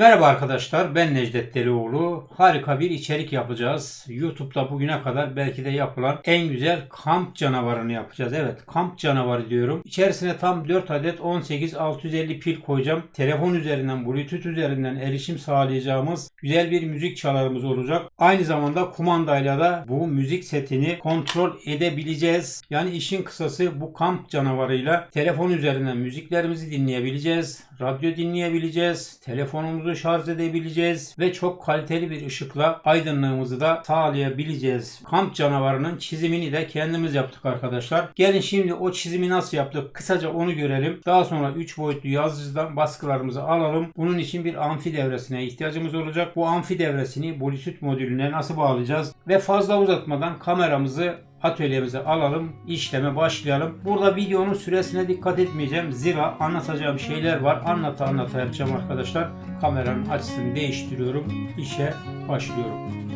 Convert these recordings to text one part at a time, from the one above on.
Merhaba arkadaşlar ben Necdet Delioğlu. Harika bir içerik yapacağız. YouTube'da bugüne kadar belki de yapılan en güzel kamp canavarını yapacağız. Evet kamp canavarı diyorum. İçerisine tam 4 adet 18 650 pil koyacağım. Telefon üzerinden Bluetooth üzerinden erişim sağlayacağımız güzel bir müzik çalarımız olacak. Aynı zamanda kumandayla da bu müzik setini kontrol edebileceğiz. Yani işin kısası bu kamp canavarıyla telefon üzerinden müziklerimizi dinleyebileceğiz. Radyo dinleyebileceğiz. Telefonumuzu şarj edebileceğiz ve çok kaliteli bir ışıkla aydınlığımızı da sağlayabileceğiz. Kamp canavarının çizimini de kendimiz yaptık arkadaşlar. Gelin şimdi o çizimi nasıl yaptık? Kısaca onu görelim. Daha sonra 3 boyutlu yazıcıdan baskılarımızı alalım. Bunun için bir amfi devresine ihtiyacımız olacak. Bu amfi devresini Bluetooth modülüne nasıl bağlayacağız? Ve fazla uzatmadan kameramızı atölyemize alalım, işleme başlayalım. Burada videonun süresine dikkat etmeyeceğim. Zira anlatacağım şeyler var. Anlata anlata yapacağım arkadaşlar. Kameranın açısını değiştiriyorum. İşe başlıyorum.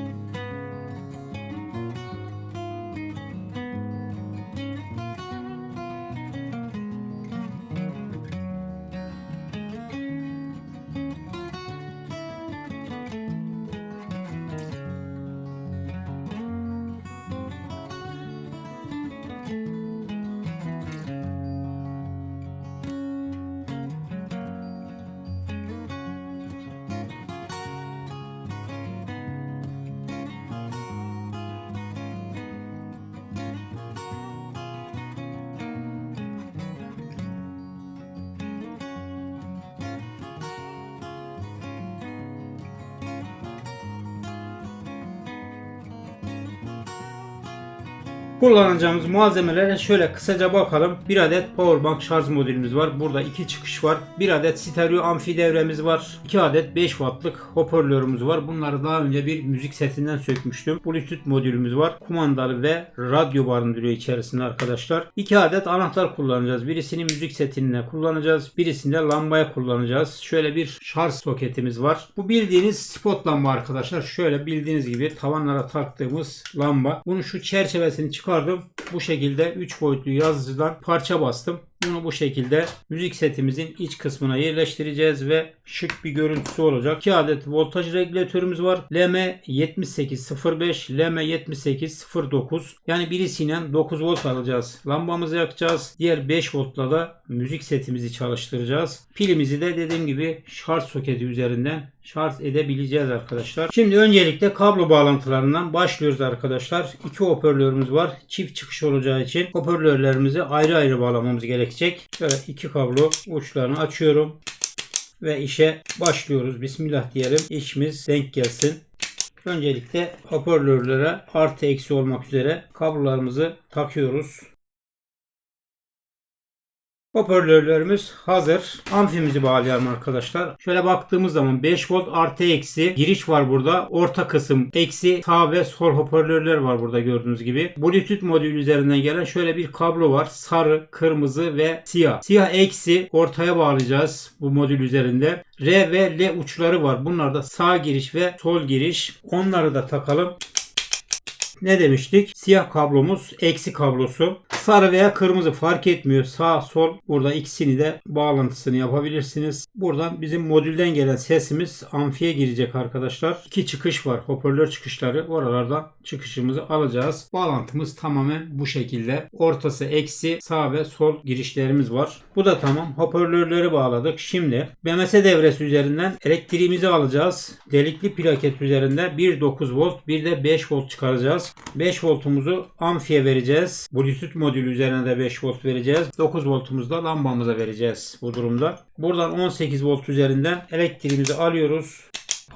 Kullanacağımız malzemelere şöyle kısaca bakalım. Bir adet powerbank şarj modülümüz var. Burada iki çıkış var. Bir adet stereo amfi devremiz var. 2 adet 5 wattlık hoparlörümüz var. Bunları daha önce bir müzik setinden sökmüştüm. Bluetooth modülümüz var. Kumandalı ve radyo barındırıyor içerisinde arkadaşlar. 2 adet anahtar kullanacağız. Birisini müzik setinde kullanacağız. Birisini de lambaya kullanacağız. Şöyle bir şarj soketimiz var. Bu bildiğiniz spot lamba arkadaşlar. Şöyle bildiğiniz gibi tavanlara taktığımız lamba. Bunun şu çerçevesini çıkardım. Bu şekilde 3 boyutlu yazıcıdan parça bastım. Bunu bu şekilde müzik setimizin iç kısmına yerleştireceğiz ve şık bir görüntüsü olacak. 2 adet voltaj regülatörümüz var. LM7805, LM7809. Yani birisiyle 9 volt alacağız. Lambamızı yakacağız. Diğer 5 voltla da müzik setimizi çalıştıracağız. Pilimizi de dediğim gibi şarj soketi üzerinden şarj edebileceğiz arkadaşlar. Şimdi öncelikle kablo bağlantılarından başlıyoruz arkadaşlar. İki hoparlörümüz var. Çift çıkış olacağı için hoparlörlerimizi ayrı ayrı bağlamamız gerekecek. Şöyle iki kablo uçlarını açıyorum ve işe başlıyoruz. Bismillah diyelim. İşimiz denk gelsin. Öncelikle hoparlörlere artı eksi olmak üzere kablolarımızı takıyoruz. Hoparlörlerimiz hazır. Amfimizi bağlayalım arkadaşlar. Şöyle baktığımız zaman 5 volt artı eksi giriş var burada. Orta kısım eksi sağ ve sol hoparlörler var burada gördüğünüz gibi. Bluetooth modülü üzerinden gelen şöyle bir kablo var. Sarı, kırmızı ve siyah. Siyah eksi ortaya bağlayacağız bu modül üzerinde. R ve L uçları var. Bunlar da sağ giriş ve sol giriş. Onları da takalım. Ne demiştik? Siyah kablomuz eksi kablosu. Sarı veya kırmızı fark etmiyor. Sağ sol burada ikisini de bağlantısını yapabilirsiniz. Buradan bizim modülden gelen sesimiz amfiye girecek arkadaşlar. İki çıkış var. Hoparlör çıkışları. Oralardan çıkışımızı alacağız. Bağlantımız tamamen bu şekilde. Ortası eksi sağ ve sol girişlerimiz var. Bu da tamam. Hoparlörleri bağladık. Şimdi BMS devresi üzerinden elektriğimizi alacağız. Delikli plaket üzerinde 1.9 volt bir de 5 volt çıkaracağız. 5 voltumuzu amfiye vereceğiz. Bluetooth modülü üzerine de 5 volt vereceğiz. 9 voltumuzu da lambamıza vereceğiz bu durumda. Buradan 18 volt üzerinden elektriğimizi alıyoruz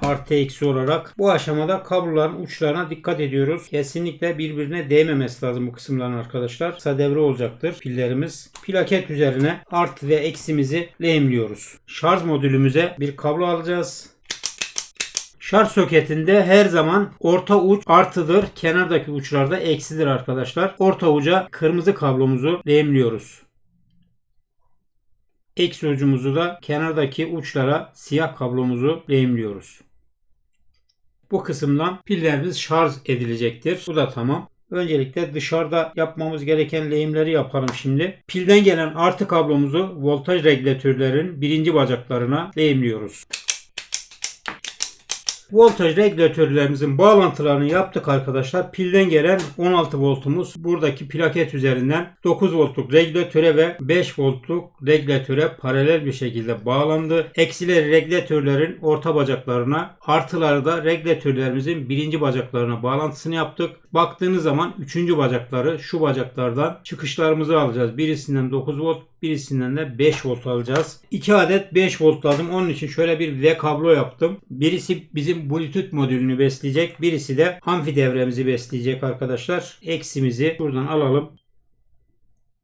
artı eksi olarak. Bu aşamada kabloların uçlarına dikkat ediyoruz. Kesinlikle birbirine değmemesi lazım bu kısımların arkadaşlar. Kısa devre olacaktır pillerimiz. Plaket üzerine artı ve eksimizi lehimliyoruz. Şarj modülümüze bir kablo alacağız. Şarj soketinde her zaman orta uç artıdır. Kenardaki uçlarda eksidir arkadaşlar. Orta uca kırmızı kablomuzu lehimliyoruz. Eksi ucumuzu da kenardaki uçlara siyah kablomuzu lehimliyoruz. Bu kısımdan pillerimiz şarj edilecektir. Bu da tamam. Öncelikle dışarıda yapmamız gereken lehimleri yapalım şimdi. Pilden gelen artı kablomuzu voltaj regülatörlerin birinci bacaklarına lehimliyoruz. Voltaj regülatörlerimizin bağlantılarını yaptık arkadaşlar. Pilden gelen 16 voltumuz buradaki plaket üzerinden 9 voltluk regülatöre ve 5 voltluk regülatöre paralel bir şekilde bağlandı. Eksileri regülatörlerin orta bacaklarına, artıları da regülatörlerimizin birinci bacaklarına bağlantısını yaptık. Baktığınız zaman 3. bacakları şu bacaklardan çıkışlarımızı alacağız. Birisinden 9 volt, birisinden de 5 volt alacağız. 2 adet 5 volt lazım. Onun için şöyle bir V kablo yaptım. Birisi bizim Bluetooth modülünü besleyecek. Birisi de amfi devremizi besleyecek arkadaşlar. Eksimizi buradan alalım.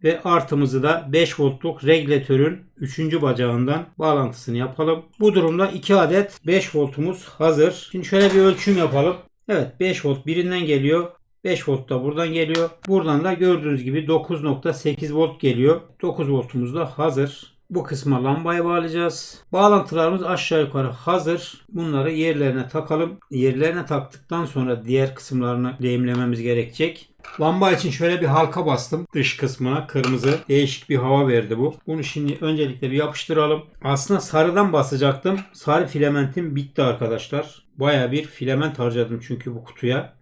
Ve artımızı da 5 voltluk regülatörün 3. bacağından bağlantısını yapalım. Bu durumda 2 adet 5 voltumuz hazır. Şimdi şöyle bir ölçüm yapalım. Evet 5 volt birinden geliyor. 5 volt da buradan geliyor. Buradan da gördüğünüz gibi 9.8 volt geliyor. 9 voltumuz da hazır. Bu kısma lambayı bağlayacağız. Bağlantılarımız aşağı yukarı hazır. Bunları yerlerine takalım. Yerlerine taktıktan sonra diğer kısımlarını lehimlememiz gerekecek. Lamba için şöyle bir halka bastım. Dış kısmına kırmızı. Değişik bir hava verdi bu. Bunu şimdi öncelikle bir yapıştıralım. Aslında sarıdan basacaktım. Sarı filamentim bitti arkadaşlar. Baya bir filament harcadım çünkü bu kutuya.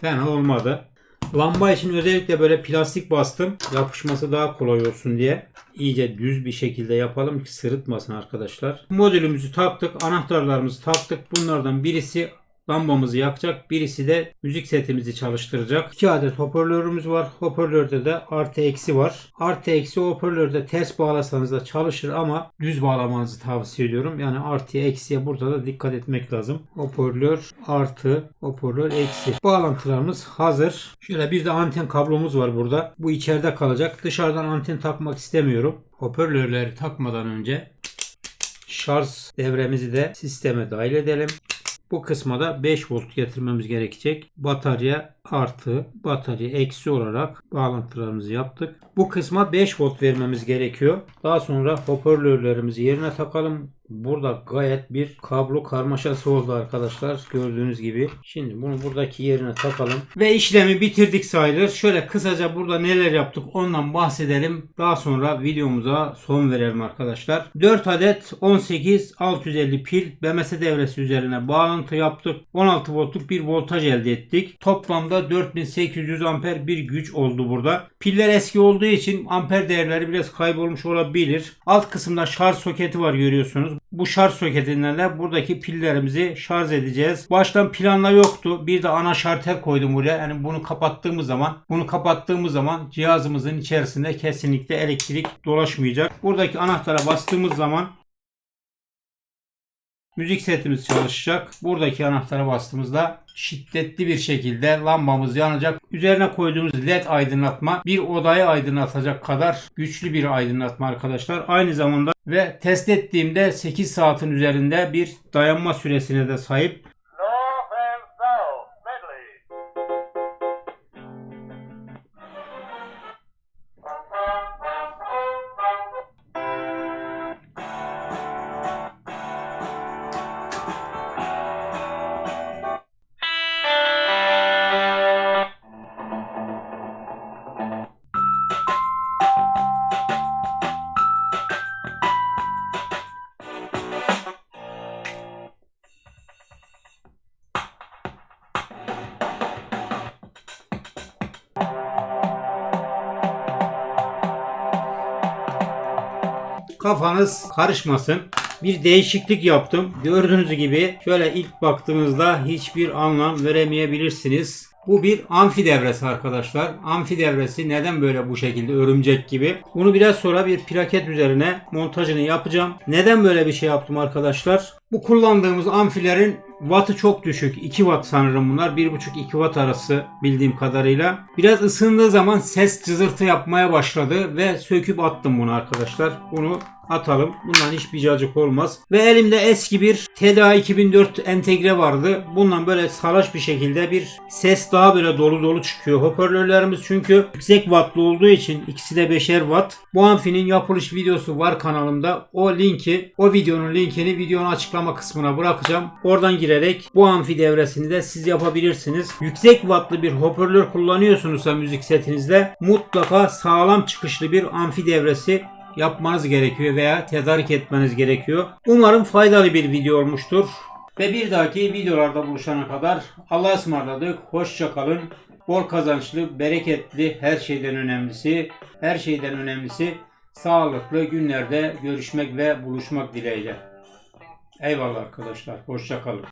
Fena olmadı. Lamba için özellikle böyle plastik bastım. Yapışması daha kolay olsun diye. İyice düz bir şekilde yapalım ki sırıtmasın arkadaşlar. Modülümüzü taktık. Anahtarlarımızı taktık. Bunlardan birisi lambamızı yakacak. Birisi de müzik setimizi çalıştıracak. 2 adet hoparlörümüz var. Hoparlörde de artı eksi var. Artı eksi hoparlörde ters bağlasanız da çalışır ama düz bağlamanızı tavsiye ediyorum. Yani artıya eksiye burada da dikkat etmek lazım. Hoparlör artı hoparlör eksi. Bağlantılarımız hazır. Şöyle bir de anten kablomuz var burada. Bu içeride kalacak. Dışarıdan anten takmak istemiyorum. Hoparlörleri takmadan önce şarj devremizi de sisteme dahil edelim. Bu kısma da 5 volt getirmemiz gerekecek. Batarya artı, batarya eksi olarak bağlantılarımızı yaptık. Bu kısma 5 volt vermemiz gerekiyor. Daha sonra hoparlörlerimizi yerine takalım. Burada gayet bir kablo karmaşası oldu arkadaşlar. Gördüğünüz gibi. Şimdi bunu buradaki yerine takalım. Ve işlemi bitirdik sayılır. Şöyle kısaca burada neler yaptık ondan bahsedelim. Daha sonra videomuza son verelim arkadaşlar. 4 adet 18 650 pil BMS devresi üzerine bağlantı yaptık. 16 voltluk bir voltaj elde ettik. Toplamda 4800 amper bir güç oldu burada. Piller eski olduğu için amper değerleri biraz kaybolmuş olabilir. Alt kısımda şarj soketi var görüyorsunuz. Bu şarj soketinden de buradaki pillerimizi şarj edeceğiz. Baştan planla yoktu. Bir de ana şartel koydum buraya. Yani bunu kapattığımız zaman bunu kapattığımız zaman cihazımızın içerisinde kesinlikle elektrik dolaşmayacak. Buradaki anahtara bastığımız zaman müzik setimiz çalışacak. Buradaki anahtara bastığımızda şiddetli bir şekilde lambamız yanacak. Üzerine koyduğumuz led aydınlatma bir odayı aydınlatacak kadar güçlü bir aydınlatma arkadaşlar. Aynı zamanda ve test ettiğimde 8 saatin üzerinde bir dayanma süresine de sahip. Kafanız karışmasın. Bir değişiklik yaptım. Gördüğünüz gibi şöyle ilk baktığınızda hiçbir anlam veremeyebilirsiniz. Bu bir amfi devresi arkadaşlar. Amfi devresi neden böyle bu şekilde örümcek gibi? Bunu biraz sonra bir plaket üzerine montajını yapacağım. Neden böyle bir şey yaptım arkadaşlar? Bu kullandığımız amfilerin wattı çok düşük. 2 watt sanırım bunlar. 1,5-2 watt arası bildiğim kadarıyla. Biraz ısındığı zaman ses cızırtı yapmaya başladı ve söküp attım bunu arkadaşlar. Bunu atalım. Bundan hiçbir cacık olmaz. Ve elimde eski bir TDA 2004 entegre vardı. Bundan böyle salaş bir şekilde bir ses daha böyle dolu dolu çıkıyor. Hoparlörlerimiz çünkü yüksek wattlı olduğu için ikisi de 5'er watt. Bu amfinin yapılış videosu var kanalımda. O linki, o videonun linkini videonun açıklama kısmına bırakacağım. Oradan girerek bu amfi devresini de siz yapabilirsiniz. Yüksek wattlı bir hoparlör kullanıyorsunuzsa müzik setinizde mutlaka sağlam çıkışlı bir amfi devresi yapmanız gerekiyor veya tedarik etmeniz gerekiyor. Umarım faydalı bir video olmuştur. Ve bir dahaki videolarda buluşana kadar Allah'a ısmarladık. Hoşça kalın. Bol kazançlı, bereketli, her şeyden önemlisi, her şeyden önemlisi sağlıklı günlerde görüşmek ve buluşmak dileğiyle. Eyvallah arkadaşlar. Hoşça kalın.